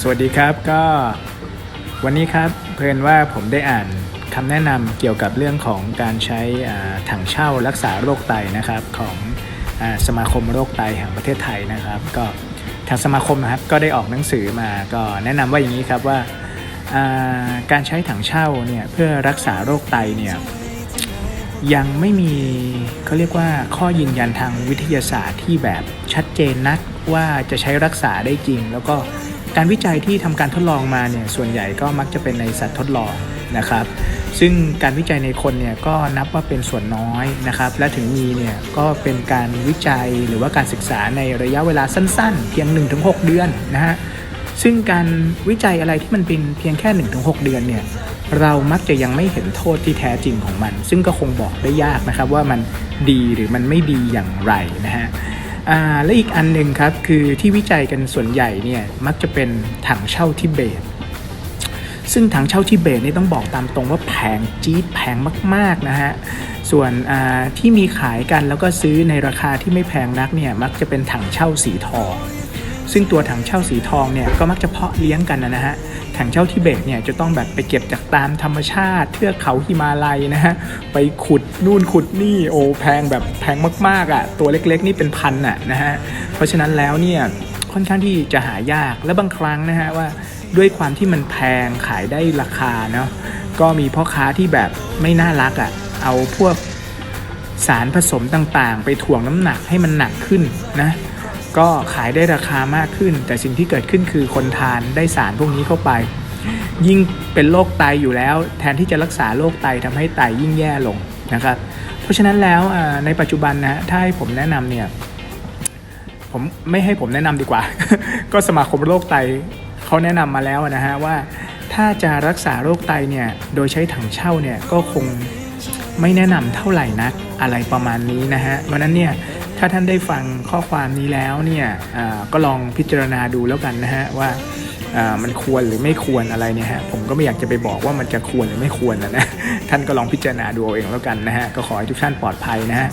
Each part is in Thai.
สวัสดีครับก็วันนี้ครับเพลินว่าผมได้อ่านคำแนะนำเกี่ยวกับเรื่องของการใช้ถังเช่ารักษาโรคไตนะครับของอสมาคมโรคไตแห่งประเทศไทยนะครับ ก็ทางสมาคมนะครับก็ได้ออกหนังสือมาก็แนะนำว่าอย่างนี้ครับว่าการใช้ถังเช่าเนี่ยเพื่อรักษาโรคไตเนี่ยยังไม่มีเขาเรียกว่าข้อยืนยันทางวิทยาศาสตร์ที่แบบชัดเจนนักว่าจะใช้รักษาได้จริง แล้วก็ การวิจัยที่ทำการทดลองมาเนี่ยส่วนใหญ่ก็มักจะเป็นในสัตว์ทดลองนะครับ ซึ่งการวิจัยในคนเนี่ยก็นับว่าเป็นส่วนน้อยนะครับ และถึงมีเนี่ยก็เป็นการวิจัยหรือว่าการศึกษาในระยะเวลาสั้นๆ เพียง 1-6 เดือนนะฮะซึ่งการวิจัยอะไรที่มันเป็นเพียงแค่ 1-6 เดือนเนี่ยเรามักจะยังไม่เห็นโทษที่แท้จริงของมัน ซึ่งก็คงบอกได้ยากนะครับว่ามันดีหรือมันไม่ดีอย่างไรนะฮะ อ่าและอีกอันหนึ่งครับคือที่วิจัยกันส่วนใหญ่เนี่ยมักจะเป็นถังเช่าทิเบต ซึ่งถังเช่าทิเบตนี่ต้องบอกตามตรงว่าแพงจี๊ดแพงมากๆนะฮะส่วนที่มีขายกันแล้วก็ซื้อในราคาที่ไม่แพงนักเนี่ยมักจะเป็นถังเช่าสีทอง ซึ่งตัวถังเช่าสีทองเนี่ยก็มักจะเพาะเลี้ยงกันนะฮะถังเช่าทิเบตเนี่ยจะต้องแบบไปเก็บจากตามธรรมชาติเทือกเขาฮิมาลัยนะฮะไปขุดนู่นขุดนี่โอ้แพงแบบแพงมากๆอะตัวเล็กๆ นี่เป็นพันอะนะฮะเพราะฉะนั้นแล้วเนี่ยค่อนข้างที่จะหายากและบางครั้งนะฮะว่าด้วยความที่มันแพงขายได้ราคาเนาะก็มีพ่อค้าที่แบบไม่น่ารักอะเอาพวกสารผสมต่างๆ ไปถ่วงน้ำหนักให้มันหนักขึ้นนะ ก็ขายได้ราคามากขึ้น แต่สิ่งที่เกิดขึ้นคือคนทานได้สารพวกนี้เข้าไป ยิ่งเป็นโรคไตอยู่แล้ว แทนที่จะรักษาโรคไตทำให้ไตยิ่งแย่ลงนะครับ เพราะฉะนั้นแล้วในปัจจุบันนะถ้าให้ผมแนะนำเนี่ยผมไม่ให้ผมแนะนำดีกว่า ก็สมาคมโรคไตเขาแนะนำมาแล้วนะฮะว่าถ้าจะรักษาโรคไตเนี่ยโดยใช้ถังเช่าเนี่ยก็คงไม่แนะนำเท่าไหร่นักอะไรประมาณนี้นะฮะเพราะนั้นเนี่ย ถ้าท่านได้ฟังข้อความนี้แล้วเนี่ยก็ลองพิจารณาดูแล้วกันนะฮะว่ามันควรหรือไม่ควรอะไรเนี่ยฮะผมก็ไม่อยากจะไปบอกว่ามันจะควรหรือไม่ควรนะนะท่านก็ลองพิจารณาดูเอาเองแล้วกันนะฮะก็ขอให้ทุกท่านปลอดภัยนะฮะ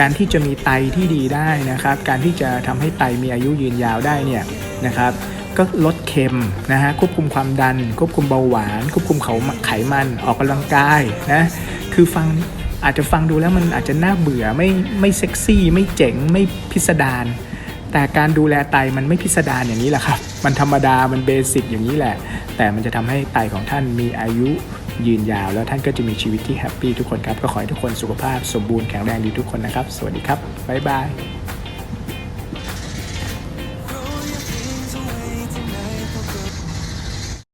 การที่จะมีไตที่ดีได้นะครับ การที่จะทำให้ไตมีอายุยืนยาวได้เนี่ยนะครับก็ลดเค็มนะฮะควบคุมความดัน ควบคุมเบาหวาน ควบคุมเขาไขมันออกกำลังกายนะคือฟัง อาจจะฟังดูแล้วมันอาจจะน่าเบื่อไม่ไม่เซ็กซี่ไม่เจ๋งไม่พิสดารแต่การดูแลไตมันไม่พิสดารอย่างนี้แหละครับ มันธรรมดามันเบสิกอย่างนี้แหละ แต่มันจะทำให้ไตของท่านมีอายุยืนยาว แล้วท่านก็จะมีชีวิตที่แฮปปี้ทุกคนครับ ก็ขอให้ทุกคนสุขภาพสมบูรณ์แข็งแรงดีทุกคนนะครับ สวัสดีครับ บ๊ายบาย